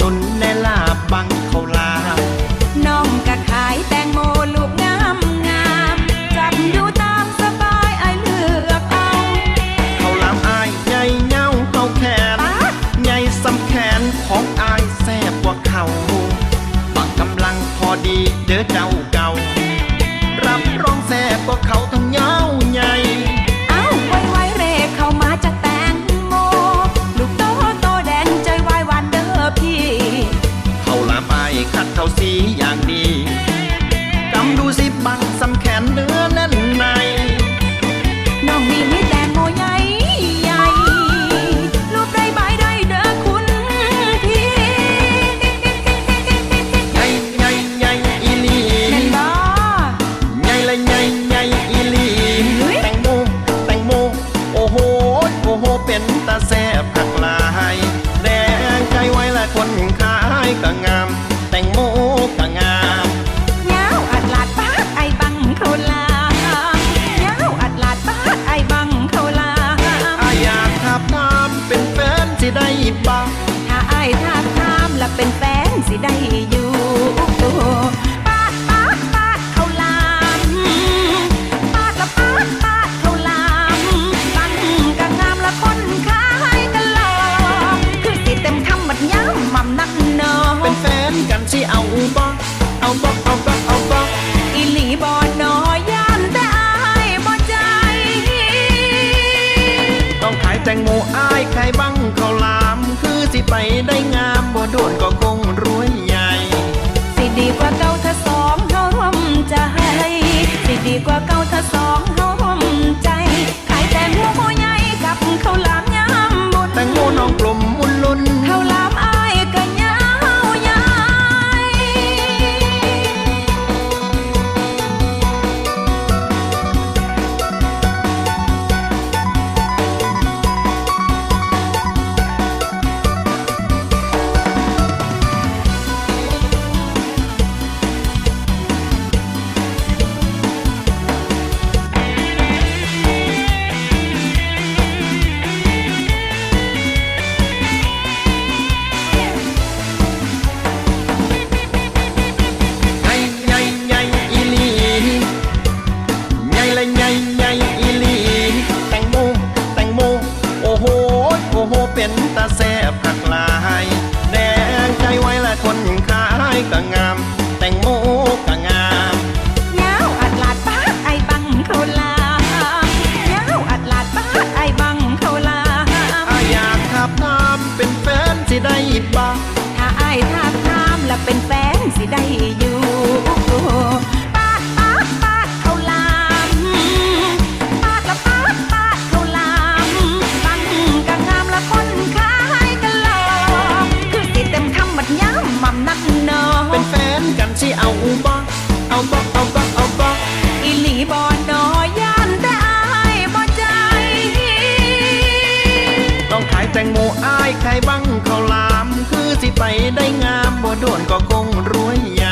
นุนและลาบบังเขาลาน้องกะขายแตงโมลูกงามงามจับดูตามสบายไอเลือกเอาเขาลามอายใหญ่เง่าเขาแขนใหญ่สำแขนของอายแซ่บกว่าเขาบังกำลังพอดีเด้อเจ้าเก่ารับรองแซ่บกว่าเขาทั้ง ไปได้งามบ่โดนก็คงรวยใหญ่ สิดีกว่าเก่าถ้าสองเฮาร่วมใจสิดีกว่าเก่า สิได้บ้าถ้าอายทาบทามและเป็นแฟนสิได้อยู่ปาดปาดปาดเขาลามปาดละปาดปาดเขาลามตั้งกะงามละคนขายกันหลอกคือสิเต็มคำบัดย้ำมั่มนักเนอเป็นแฟนกันสิเอาบ่เอาบ่เอาบ่เขายแตงโมอ้ายใครบ้งเขาวหลาม คือสิไปได้งามบ่โดนก็คงรวยยา